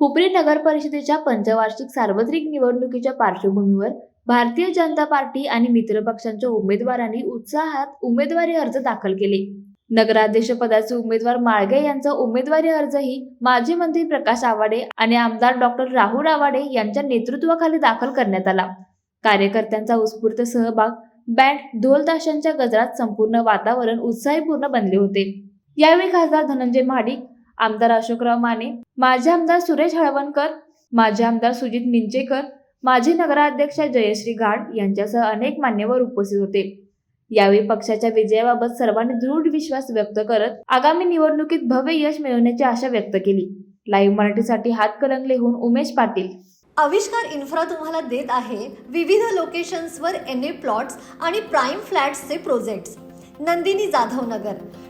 हुपरी नगर परिषदेच्या पंचवार्षिक सार्वत्रिक निवडणुकीच्या पार्श्वभूमीवर भारतीय जनता पार्टी आणि मित्रपक्षांच्या उमेदवारांनी उत्साहात उमेदवारी अर्ज दाखल केले. नगराध्यक्ष पदाचे उमेदवार माळगे यांचा उमेदवारी अर्जही माजी मंत्री प्रकाश आवाडे आणि आमदार डॉक्टर राहुल आवाडे यांच्या नेतृत्वाखाली दाखल करण्यात आला. कार्यकर्त्यांचा उत्स्फूर्त सहभाग बँड ढोल ताशांच्या गजरात संपूर्ण वातावरण उत्साहीपूर्ण बनले होते. यावेळी खासदार धनंजय महाडिक आमदार अशोकराव माने माजी आमदार सुरेश हळवणकर माजी आमदार सुजित मिंचेकर माजी नगराध्यक्ष जयश्री घाट यांच्यासह अनेक मान्यवर उपस्थित होते. यावेळी पक्षाच्या विजयाबाबत सर्वांनी दृढ विश्वास व्यक्त करत आगामी निवडणुकीत भव्य यश मिळवण्याची आशा व्यक्त केली. लाईव्ह मराठीसाठी हातकलंगलेहून उमेश पाटील. आविष्कार इन्फ्रा तुम्हाला देत आहे विविध लोकेशन्सवर एन ए प्लॉट्स आणि प्राईम फ्लॅट्सचे प्रोजेक्ट्स नंदिनी जाधव नगर